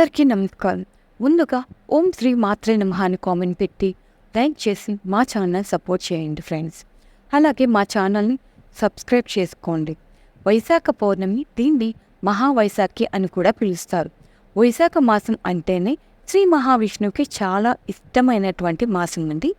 అందరికీ నమస్కారం. ముందుగా ఓం శ్రీ మాత్రే నమః అని కామెంట్ పెట్టి లైక్ చేసి మా ఛానల్ సపోర్ట్ చేయండి ఫ్రెండ్స్ అలాగే మా ఛానల్ని సబ్స్క్రైబ్ చేసుకోండి. వైశాఖ పౌర్ణమి దీన్ని మహావైశాఖి అని కూడా పిలుస్తారు. వైశాఖ మాసం అంటేనే శ్రీ మహావిష్ణువుకి చాలా ఇష్టమైనటువంటి మాసం అండి.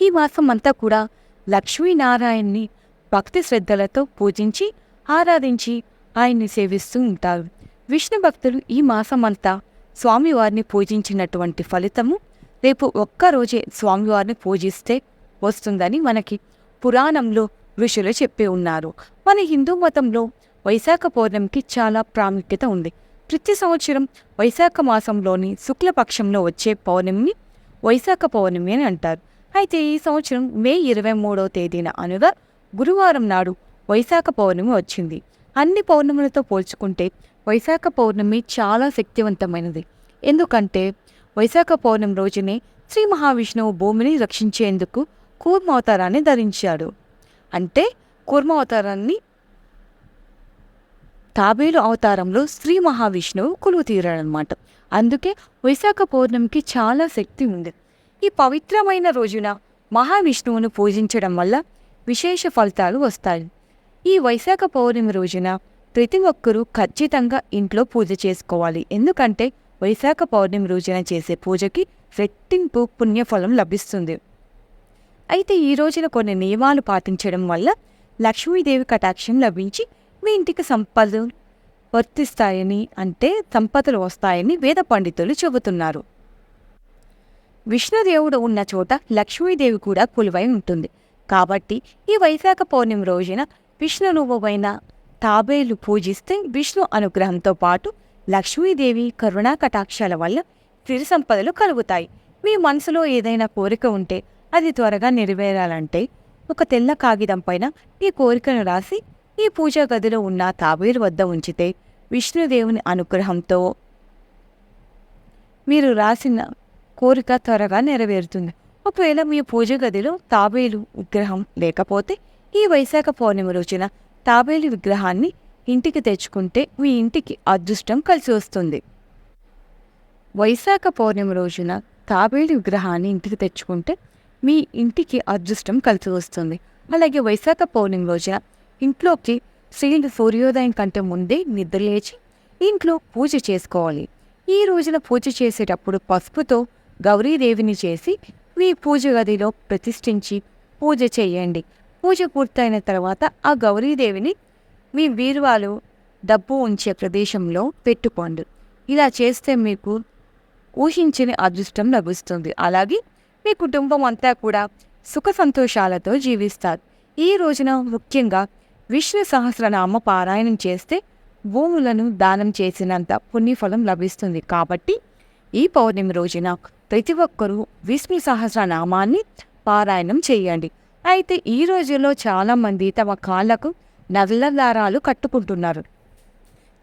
ఈ మాసం అంతా కూడా లక్ష్మీనారాయణ్ణి భక్తి శ్రద్ధలతో పూజించి ఆరాధించి ఆయన్ని సేవిస్తూ ఉంటారు. విష్ణు భక్తులు ఈ మాసమంతా స్వామివారిని పూజించినటువంటి ఫలితము రేపు ఒక్కరోజే స్వామివారిని పూజిస్తే వస్తుందని మనకి పురాణంలో ఋషులు చెప్పి ఉన్నారు. మన హిందూ మతంలో వైశాఖ పౌర్ణమికి చాలా ప్రాముఖ్యత ఉంది. ప్రతి సంవత్సరం వైశాఖ మాసంలోని శుక్లపక్షంలో వచ్చే పౌర్ణమిని వైశాఖ పౌర్ణమి అని అంటారు. అయితే ఈ సంవత్సరం మే ఇరవై మూడవ తేదీన అనగా గురువారం నాడు వైశాఖ పౌర్ణమి వచ్చింది. అన్ని పౌర్ణములతో పోల్చుకుంటే వైశాఖ పౌర్ణమి చాలా శక్తివంతమైనది. ఎందుకంటే వైశాఖ పౌర్ణమి రోజునే శ్రీ మహావిష్ణువు భూమిని రక్షించేందుకు కూర్మ అవతారాన్ని ధరించాడు. అంటే కూర్మ అవతారాన్ని తాబేలు అవతారంలో శ్రీ మహావిష్ణువు కొలువు తీరాడనమాట అందుకే వైశాఖ పౌర్ణమికి చాలా శక్తి ఉంది. ఈ పవిత్రమైన రోజున మహావిష్ణువును పూజించడం వల్ల విశేష ఫలితాలు వస్తాయి. ఈ వైశాఖ పౌర్ణమి రోజున ప్రతి ఒక్కరూ ఖచ్చితంగా ఇంట్లో పూజ చేసుకోవాలి. ఎందుకంటే వైశాఖ పౌర్ణమి రోజున చేసే పూజకి రెట్టింపు పుణ్యఫలం లభిస్తుంది. అయితే ఈ రోజున కొన్ని నియమాలు పాటించడం వల్ల లక్ష్మీదేవి కటాక్షం లభించి మీ ఇంటికి సంపదలు వర్తిస్తాయని అంటే సంపదలు వస్తాయని వేద పండితులు చెబుతున్నారు. విష్ణుదేవుడు ఉన్న చోట లక్ష్మీదేవి కూడా కొలువై ఉంటుంది. కాబట్టి ఈ వైశాఖ పౌర్ణమి రోజున విష్ణునుభవైన తాబేలు పూజిస్తే విష్ణు అనుగ్రహంతో పాటు లక్ష్మీదేవి కరుణా కటాక్షాల వల్ల సిరి సంపదలు కలుగుతాయి. మీ మనసులో ఏదైనా కోరిక ఉంటే అది త్వరగా నెరవేరాలంటే ఒక తెల్ల కాగితం పైన ఈ కోరికను రాసి ఈ పూజా గదిలో ఉన్న తాబేలు వద్ద ఉంచితే విష్ణుదేవుని అనుగ్రహంతో మీరు రాసిన కోరిక త్వరగా నెరవేరుతుంది. ఒకవేళ మీ పూజ గదిలో తాబేలు విగ్రహం లేకపోతే ఈ వైశాఖ పౌర్ణమి రోజున తాబేలు విగ్రహాన్ని ఇంటికి తెచ్చుకుంటే మీ ఇంటికి అదృష్టం కలిసి వస్తుంది. వైశాఖ పౌర్ణమి రోజున తాబేలు విగ్రహాన్ని ఇంటికి తెచ్చుకుంటే మీ ఇంటికి అదృష్టం కలిసి వస్తుంది. అలాగే వైశాఖ పౌర్ణమి రోజున ఇంట్లోకి స్త్రీలు సూర్యోదయం కంటే ముందే నిద్రలేచి ఇంట్లో పూజ చేసుకోవాలి. ఈ రోజున పూజ చేసేటప్పుడు పసుపుతో గౌరీదేవిని చేసి మీ పూజ గదిలో ప్రతిష్ఠించి పూజ చేయండి. పూజ పూర్తయిన తర్వాత ఆ గౌరీదేవిని మీ బీరువాలో డబ్బు ఉంచే ప్రదేశంలో పెట్టుకోండి. ఇలా చేస్తే మీకు ఊహించని అదృష్టం లభిస్తుంది. అలాగే మీ కుటుంబం అంతా కూడా సుఖ సంతోషాలతో జీవిస్తారు. ఈ రోజున ముఖ్యంగా విష్ణు సహస్రనామ పారాయణం చేస్తే భూములను దానం చేసినంత పుణ్యఫలం లభిస్తుంది. కాబట్టి ఈ పౌర్ణమి రోజున ప్రతి ఒక్కరూ విష్ణు సహస్రనామాన్ని పారాయణం చేయండి. అయితే ఈ రోజుల్లో చాలామంది తమ కాళ్ళకు నల్ల దారాలు కట్టుకుంటున్నారు.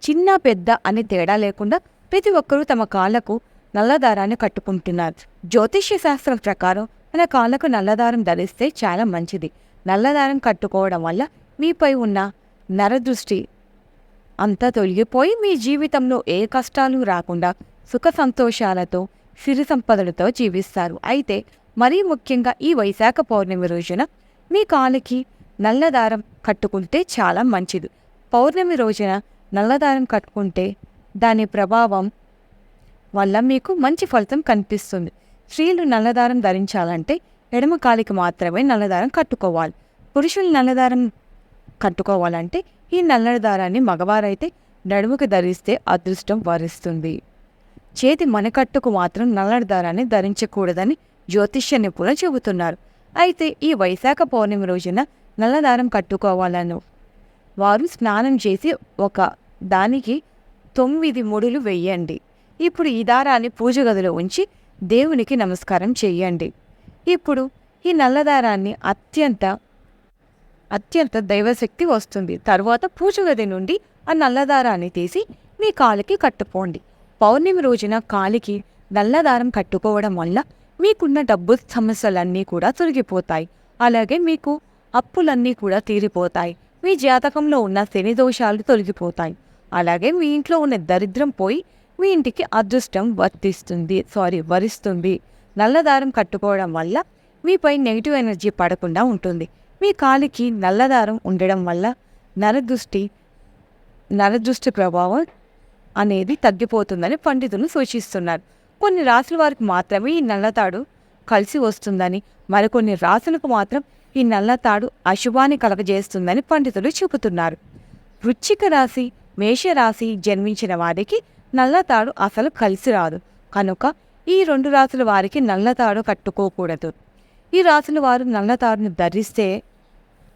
చిన్న పెద్ద అని తేడా లేకుండా ప్రతి ఒక్కరూ తమ కాళ్ళకు నల్లదారాన్ని కట్టుకుంటున్నారు. జ్యోతిష్య శాస్త్రం ప్రకారం మన కాళ్ళకు నల్లదారం ధరిస్తే చాలా మంచిది. నల్లదారం కట్టుకోవడం వల్ల మీపై ఉన్న నరదృష్టి అంతా తొలగిపోయి మీ జీవితంలో ఏ కష్టాలు రాకుండా సుఖ సంతోషాలతో సిరి సంపదలతో జీవిస్తారు. అయితే మరీ ముఖ్యంగా ఈ వైశాఖ పౌర్ణమి రోజున మీ కాలికి నల్లదారం కట్టుకుంటే చాలా మంచిది. పౌర్ణమి రోజున నల్లదారం కట్టుకుంటే దాని ప్రభావం వల్ల మీకు మంచి ఫలితం కనిపిస్తుంది. స్త్రీలు నల్లదారం ధరించాలంటే ఎడమ కాలికి మాత్రమే నల్లదారం కట్టుకోవాలి. పురుషులు నల్లదారం కట్టుకోవాలంటే ఈ నల్లదారాన్ని మగవారైతే నడుముకు ధరిస్తే అదృష్టం వరిస్తుంది. చేతి మణికట్టుకు మాత్రం నల్లటి దారాన్ని ధరించకూడదని జ్యోతిష్య నిపుణులు చెబుతున్నారు. అయితే ఈ వైశాఖ పౌర్ణమి రోజున నల్లదారం కట్టుకోవాలను. వారు స్నానం చేసి ఒక దానికి తొమ్మిది ముడులు వెయ్యండి ఇప్పుడు ఈ దారాన్ని పూజ గదిలో ఉంచి దేవునికి నమస్కారం చేయండి. ఇప్పుడు ఈ నల్లదారాన్ని అత్యంత అత్యంత దైవశక్తి వస్తుంది. తర్వాత పూజ గది నుండి ఆ నల్లదారాన్ని తీసి మీ కాలికి కట్టుకోండి. పౌర్ణమి రోజున కాలికి నల్లదారం కట్టుకోవడం వల్ల మీకున్న డబ్బు సమస్యలన్నీ కూడా తొలగిపోతాయి. అలాగే మీకు అప్పులన్నీ కూడా తీరిపోతాయి. మీ జాతకంలో ఉన్న శని దోషాలు తొలగిపోతాయి. అలాగే మీ ఇంట్లో ఉన్న దరిద్రం పోయి మీ ఇంటికి అదృష్టం వర్తిస్తుంది సారీ వరిస్తుంది. నల్లదారం కట్టుకోవడం వల్ల మీపై నెగిటివ్ ఎనర్జీ పడకుండా ఉంటుంది. మీ కాలికి నల్లదారం ఉండడం వల్ల నరదృష్టి నరదృష్టి ప్రభావం అనేది తగ్గిపోతుందని పండితులు సూచిస్తున్నారు. కొన్ని రాసుల వారికి మాత్రమే ఈ నల్లతాడు కలిసి వస్తుందని మరికొన్ని రాసులకు మాత్రం ఈ నల్లతాడు అశుభాన్ని కలగజేస్తుందని పండితులు చెబుతున్నారు. వృచ్చిక రాశి మేషరాశి జన్మించిన వారికి నల్లతాడు అసలు కలిసి రాదు. కనుక ఈ రెండు రాసుల వారికి నల్లతాడు కట్టుకోకూడదు. ఈ రాసుల వారు నల్లతాడును ధరిస్తే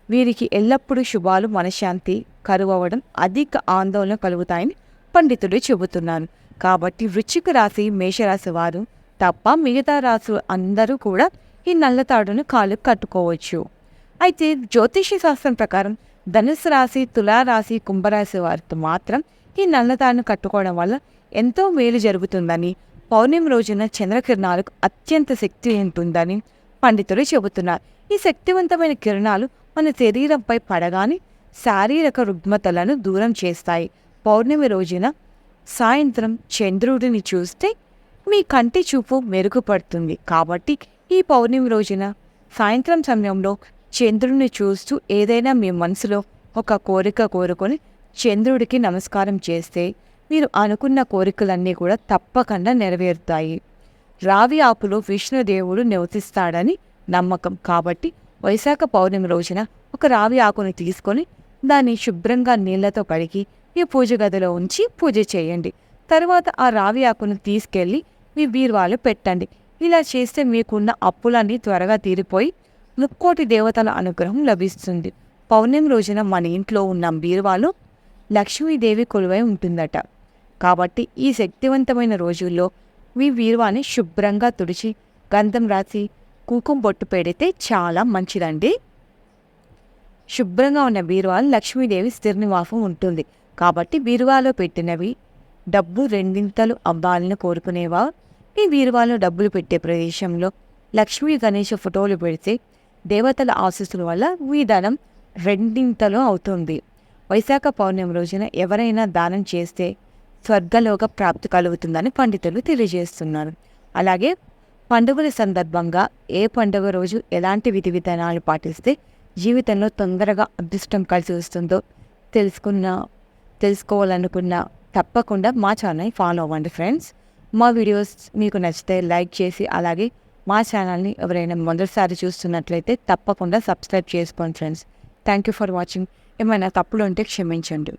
వీరికి ఎల్లప్పుడూ శుభాలు మనశ్శాంతి కరువవడం అధిక ఆందోళన కలుగుతాయని పండితుడు చెబుతున్నాను కాబట్టి వృచ్చిక రాశి మేషరాశి వారు తప్ప మిగతా రాశులు అందరూ కూడా ఈ నల్లతాడును కాలు కట్టుకోవచ్చు. అయితే జ్యోతిష శాస్త్రం ప్రకారం ధనుసు రాశి తులారాశి కుంభరాశి వారితో మాత్రం ఈ నల్లతాడును కట్టుకోవడం వల్ల ఎంతో మేలు జరుగుతుందని పౌర్ణమి రోజున చంద్రకిరణాలకు అత్యంత శక్తి ఉంటుందని పండితులు చెబుతున్నారు. ఈ శక్తివంతమైన కిరణాలు మన శరీరంపై పడగానే శారీరక రుగ్మతలను దూరం చేస్తాయి. పౌర్ణమి రోజున సాయంత్రం చంద్రుడిని చూస్తే మీ కంటి చూపు మెరుగుపడుతుంది. కాబట్టి ఈ పౌర్ణమి రోజున సాయంత్రం సమయంలో చంద్రుడిని చూస్తూ ఏదైనా మీ మనసులో ఒక కోరిక కోరుకొని చంద్రుడికి నమస్కారం చేస్తే మీరు అనుకున్న కోరికలన్నీ కూడా తప్పకుండా నెరవేరుతాయి. రావి ఆకులో విష్ణుదేవుడు నివసిస్తాడని నమ్మకం. కాబట్టి వైశాఖ పౌర్ణమి రోజున ఒక రావి ఆకుని తీసుకొని దాన్ని శుభ్రంగా నీళ్ళతో కడిగి మీ పూజ గదిలో ఉంచి పూజ చేయండి. తర్వాత ఆ రావి ఆకును తీసుకెళ్ళి మీ బీరువాలో పెట్టండి. ఇలా చేస్తే మీకున్న అప్పులన్నీ త్వరగా తీరిపోయి ముక్కోటి దేవతల అనుగ్రహం లభిస్తుంది. పౌర్ణమి రోజున మన ఇంట్లో ఉన్న బీరువాలో లక్ష్మీదేవి కొలువై ఉంటుందట. కాబట్టి ఈ శక్తివంతమైన రోజుల్లో మీ బీరువాని శుభ్రంగా తుడిచి గంధం రాసి కుంకుమ బొట్టు పెడితే చాలా మంచిదండి. శుభ్రంగా ఉన్న బీరువాలు లక్ష్మీదేవి స్థిర నివాసం ఉంటుంది. కాబట్టి బీరువాలో పెట్టినవి డబ్బు రెండింతలు అవ్వాలని కోరుకునేవా? ఈ బీరువాలో డబ్బులు పెట్టే ప్రదేశంలో లక్ష్మీ గణేష్ ఫోటోలు పెడితే దేవతల ఆశీస్సుల వల్ల మీ ధనం రెండింతలు అవుతుంది. వైశాఖ పౌర్ణమి రోజున ఎవరైనా దానం చేస్తే స్వర్గలోక ప్రాప్తి కలుగుతుందని పండితులు తెలియజేస్తున్నారు. అలాగే పండుగల సందర్భంగా ఏ పండుగ రోజు ఎలాంటి విధి విధానాలు పాటిస్తే జీవితంలో తొందరగా అదృష్టం కలిసి వస్తుందో తెలుసుకున్న తెలుసుకోవాలనుకున్న తప్పకుండా మా ఛానల్ని ఫాలో అవ్వండి ఫ్రెండ్స్. మా వీడియోస్ మీకు నచ్చితే లైక్ చేసి అలాగే మా ఛానల్ని ఎవరైనా మొదటిసారి చూస్తున్నట్లయితే తప్పకుండా సబ్స్క్రైబ్ చేసుకోండి friends. Thank you for watching. ఏమైనా తప్పులు ఉంటే క్షమించండి.